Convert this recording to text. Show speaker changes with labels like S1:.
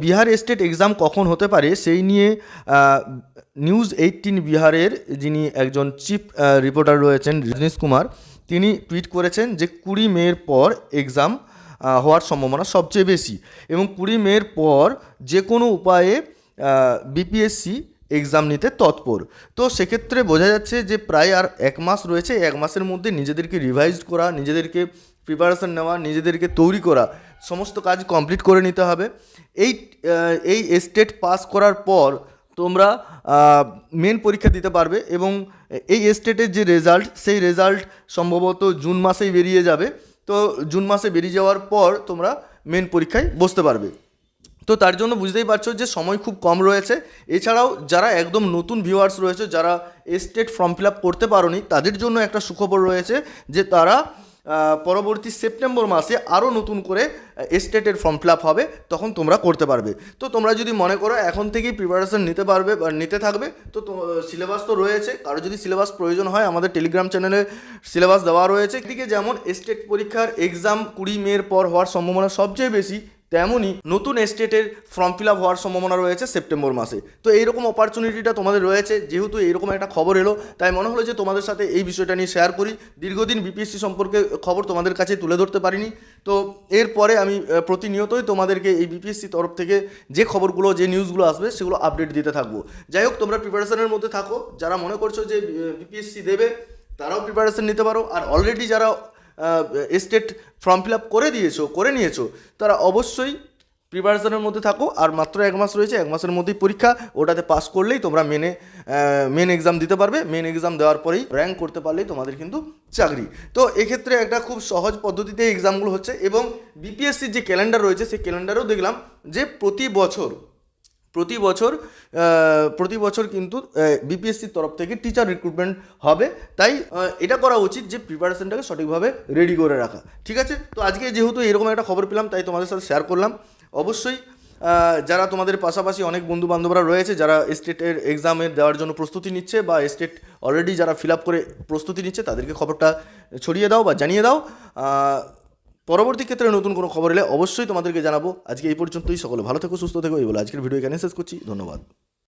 S1: Bihar state exam কখন হতে পারে সেই নিয়ে নিউজ এইটিন বিহারের যিনি একজন চিফ রিপোর্টার রয়েছেন রজনীশ কুমার, তিনি টুইট করেছেন যে কুড়ি মেয়ের পর এক্সাম হওয়ার সম্ভাবনা সবচেয়ে বেশি এবং কুড়ি মেয়ের পর যে কোনো উপায়ে বিপিএসসি এক্সাম নিতে তৎপর। তো সেক্ষেত্রে বোঝা যাচ্ছে যে প্রায় আর এক মাস রয়েছে, এক মাসের মধ্যে নিজেদেরকে রিভাইজ করা, নিজেদেরকে প্রিপারেশন নেওয়া, নিজেদেরকে তৈরি করা, সমস্ত কাজ কমপ্লিট করে নিতে হবে। এই এই স্টেট পাস করার পর তোমরা মেন পরীক্ষা দিতে পারবে এবং এই স্টেটের যে রেজাল্ট সেই রেজাল্ট সম্ভবত জুন মাসেই বেরিয়ে যাবে। তো জুন মাসে বেরিয়ে যাওয়ার পর তোমরা মেন পরীক্ষায় বসতে পারবে। তো তার জন্য বুঝতেই পারছ যে সময় খুব কম রয়েছে। এছাড়াও যারা একদম নতুন ভিউয়ার্স রয়েছে, যারা এস্টেট ফর্ম ফিল আপ করতে পারোনি, তাদের জন্য একটা সুখবর রয়েছে যে তারা পরবর্তী সেপ্টেম্বর মাসে আরও নতুন করে এস্টেটের ফর্ম ফিল হবে, তখন তোমরা করতে পারবে। তো তোমরা যদি মনে করো এখন থেকেই প্রিপারেশন নিতে পারবে বা নিতে থাকবে, তো সিলেবাস তো রয়েছে। কারও যদি সিলেবাস প্রয়োজন হয়, আমাদের টেলিগ্রাম চ্যানেলে সিলেবাস দেওয়া রয়েছে। এদিকে যেমন এস্টেট পরীক্ষার এক্সাম কুড়ি মের পর হওয়ার সম্ভাবনা সবচেয়ে বেশি তেমনই নতুন স্টেটের ফর্ম ফিল আপ হওয়ার সম্ভাবনা রয়েছে সেপ্টেম্বর মাসে। তো এইরকম অপরচুনিটিটা তোমাদের রয়েছে, যেহেতু এইরকম একটা খবর এলো, তাই মনে হলো যে তোমাদের সাথে এই বিষয়টা নিয়ে শেয়ার করি। দীর্ঘদিন বিপিএসসি সম্পর্কে খবর তোমাদের কাছে তুলে ধরতে পারিনি। তো এরপরে আমি প্রতিনিয়তই তোমাদেরকে এই বিপিএসসি তরফ থেকে যে খবরগুলো, যে নিউজগুলো আসবে, সেগুলো আপডেট দিতে থাকব। যাই হোক, তোমরা প্রিপারেশনের মধ্যে থাকো। যারা মনে করছ যে বিপিএসসি দেবে, তারাও প্রিপারেশন নিতে পারো। আর অলরেডি যারা স্টেট ফর্ম ফিল আপ করে দিয়েছ, করে নিয়েছো, তারা অবশ্যই প্রিপারেশনের মধ্যে থাকো, আর মাত্র এক মাস রয়েছে, এক মাসের মধ্যেই পরীক্ষা, ওটাতে পাস করলেই তোমরা মেনে মেন এক্সাম দিতে পারবে। মেন এক্সাম দেওয়ার পরেই র্যাঙ্ক করতে পারলেই তোমাদের কিন্তু চাকরি। তো এক্ষেত্রে একটা খুব সহজ পদ্ধতিতে এক্সামগুলো হচ্ছে, এবং বিপিএসসির যে ক্যালেন্ডার রয়েছে, সেই ক্যালেন্ডারেও দেখলাম যে প্রতি বছর প্রতি বছর প্রতি বছর কিন্তু বিপিএসসির তরফ থেকে টিচার রিক্রুটমেন্ট হবে। তাই এটা করা উচিত যে প্রিপারেশনটাকে সঠিকভাবে রেডি করে রাখা। ঠিক আছে? তো আজকে যেহেতু এরকম একটা খবর পেলাম, তাই তোমাদের সাথে শেয়ার করলাম। অবশ্যই যারা তোমাদের পাশাপাশি অনেক বন্ধু বান্ধবরা রয়েছে, যারা স্টেটের এক্সামের দেওয়ার জন্য প্রস্তুতি নিচ্ছে বা স্টেট অলরেডি যারা ফিল আপ করে প্রস্তুতি নিচ্ছে, তাদেরকে খবরটা ছড়িয়ে দাও বা জানিয়ে দাও। পরবর্তী ক্ষেত্রে নতুন কোনো খবর এলে অবশ্যই তোমাদেরকে জানাব। আজকে এই পর্যন্তই। সকলে ভালো থেকো, সুস্থ থেকো। এই বলে আজকের ভিডিও এখানে শেষ করছি। ধন্যবাদ।